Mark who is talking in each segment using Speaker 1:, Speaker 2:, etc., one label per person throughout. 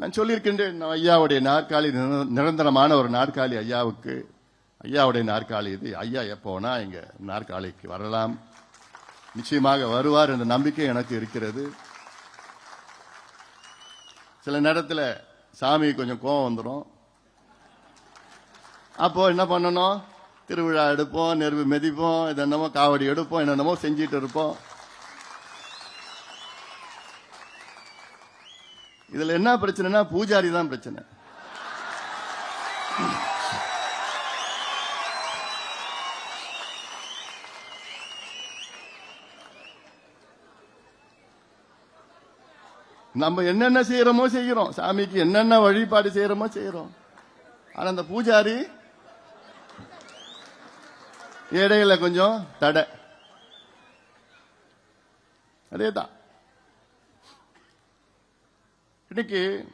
Speaker 1: நான் சொல்லியிருக்கின்றேன் ஐயாவுடைய நாற்காலி நிர- நிரந்தரமான ஒரு நாற்காலி ஐயாவுக்கு ஐயாவுடைய நாற்காலி இது ஐயா எப்போனா இங்க நாற்காலிக்கு வரலாம். நிச்சயமாக வருவார் என்ற நம்பிக்கை எனக்கு இருக்கிறது. சில நேரத்தில் சாமி கொஞ்சம் கோவம் வந்துடும் அப்போ என்ன பண்ணணும்? திருவிழா எடுப்போம் நெருப்பு மிதிப்போம் இது என்னமோ காவடி எடுப்போம் என்னென்னமோ செஞ்சிட்டு இருப்போம். இதுல என்ன பிரச்சனைனா பூஜாரி தான் பிரச்சனை. நம்ம என்னென்ன செய்யறோமோ செய்கிறோம் சாமிக்கு என்னென்ன வழிபாடு செய்யறோமோ செய்யறோம். ஆனா அந்த பூஜாரி இடையில கொஞ்சம் தடை. அதேதான். இன்னைக்கு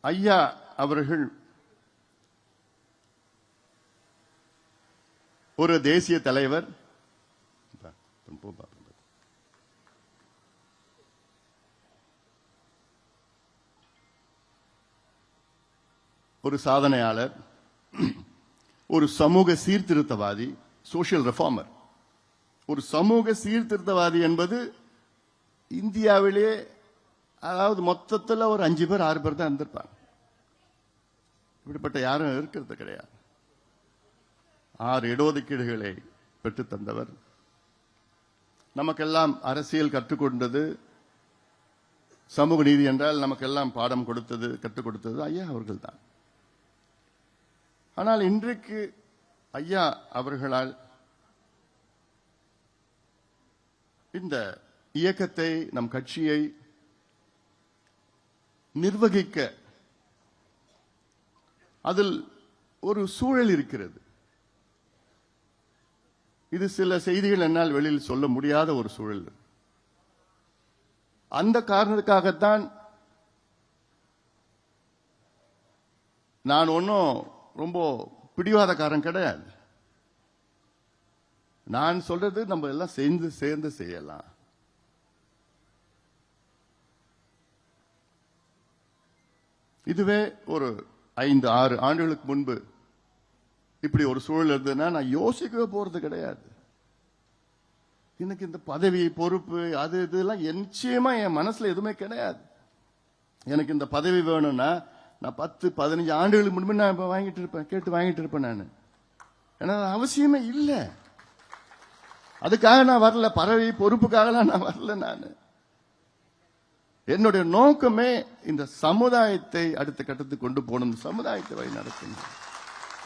Speaker 1: ஐயா அவர்கள் ஒரு தேசிய தலைவர். ஒரு சாதனையாளர் ஒரு சமூக சீர்திருத்தவாதி சோசியல் ரெஃபார்மர் ஒரு சமூக சீர்திருத்தவாதி என்பது இந்தியாவிலே அதாவது மொத்தத்தில் ஒரு அஞ்சு பேர் ஆறு பேர் தான் இருந்திருப்பாங்க. இப்படிப்பட்ட யாரும் இருக்கிறது கிடையாது. ஆறு இடஒதுக்கீடுகளை பெற்று தந்தவர். நமக்கெல்லாம் அரசியல் கற்றுக்கொண்டது சமூக நீதி என்றால் நமக்கெல்லாம் பாடம் கொடுத்தது கற்றுக் கொடுத்தது ஐயா அவர்கள் தான் ஆனால் இன்றைக்கு ஐயா அவர்களால் இந்த இயக்கத்தை நம் கட்சியை நிர்வகிக்க அதில் ஒரு சூழல் இருக்கிறது. இது சில செய்திகள் என்னால் வெளியில் சொல்ல முடியாத ஒரு சூழல். அந்த காரணத்துக்காகத்தான் நான் ஒன்றும் ரொம்ப பிடிவாதக்காரன் கிடையாது. நான் சொல்றது நம்ம எல்லாம் சேர்ந்து சேர்ந்து செய்யலாம். இதுவே ஒரு ஐந்து ஆறு ஆண்டுகளுக்கு முன்பு இப்படி ஒரு சூழல் இருந்ததுன்னா நான் யோசிக்கவே போறது கிடையாது. எனக்கு இந்த பதவி பொறுப்பு அது இதெல்லாம் நிச்சயமா என் மனசுல எதுவுமே கிடையாது. எனக்கு இந்த பதவி வேணும்னா நான் பத்து பதினஞ்சு ஆண்டுகளுக்கு முன்பு நான் இப்ப வாங்கிட்டு இருப்பேன் கேட்டு வாங்கிட்டு இருப்பேன் நான். ஏன்னா அவசியமே இல்லை. அதுக்காக நான் வரல பறவை பொறுப்புக்காகலாம் நான் வரல நான். என்னுடைய நோக்கமே இந்த சமுதாயத்தை அடுத்த கட்டத்துக்கு கொண்டு போகணும். இந்த சமுதாயத்தை வழி நடத்தணும்.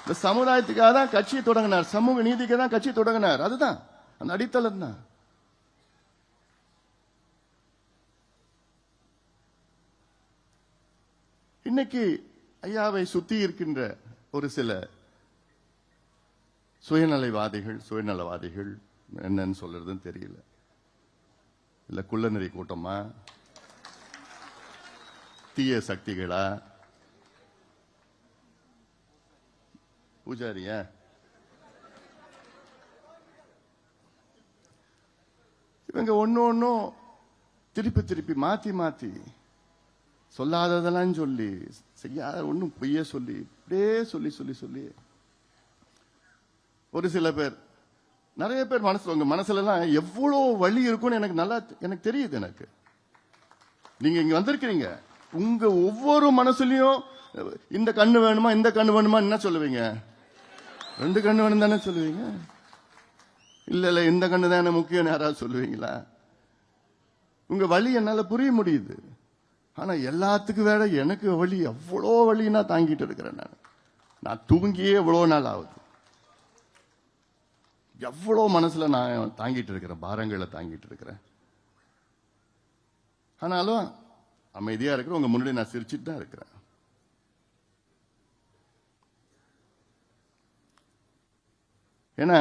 Speaker 1: இந்த சமுதாயத்துக்காக தான் கட்சியை தொடங்கினார். சமூக நீதிக்கு தான் கட்சி தொடங்கினார். அதுதான். அந்த அடித்தளம் தான். இன்னைக்கு ஐயாவை சுத்தி இருக்கின்ற ஒரு சில சுயநலைவாதிகள் சுயநலவாதிகள் என்னன்னு சொல்றதுன்னு தெரியல. இல்ல குள்ளநெறி கூட்டமா? தீய சக்திகளா? பூஜாரியா? இவங்க ஒன்னு ஒன்னும் திருப்பி திருப்பி மாத்தி மாத்தி சொல்லாததெல்லாம் சொல்லி செய்யாத ஒன்னும் பொய்ய சொல்லி இப்படியே சொல்லி சொல்லி சொல்லி. ஒரு சில பேர் நிறைய பேர் மனசுல உங்க மனசுலலாம் எவ்வளோ எவ்வளவு வழி இருக்கும்னு எனக்கு நல்லா எனக்கு தெரியுது எனக்கு. நீங்க இங்க வந்திருக்கிறீங்க. உங்க ஒவ்வொரு மனசுலயும் இந்த கண்ணு வேணுமா இந்த கண்ணு வேணுமா என்ன சொல்லுவீங்க? ரெண்டு கண்ணு வேணும் தானே சொல்லுவீங்க? இல்ல இல்ல இந்த கண்ணு தானே முக்கியம் யாராவது சொல்லுவீங்களா? உங்க வழி என்னால புரிய முடியுது. ஆனா எல்லாத்துக்கும் வேற எனக்கு வழி எவ்வளோ வழி நான் தாங்கிட்டு இருக்கிறேன் நான். நான் தூங்கியே எவ்வளோ நாள் ஆகுது. எவ்வளோ மனசில் நான் தாங்கிட்டு இருக்கிறேன் பாரங்களை தாங்கிட்டு இருக்கிறேன். ஆனாலும் அமைதியாக இருக்கிற உங்கள் முன்னாடி நான் சிரிச்சிட்டு தான் இருக்கிறேன். ஏன்னா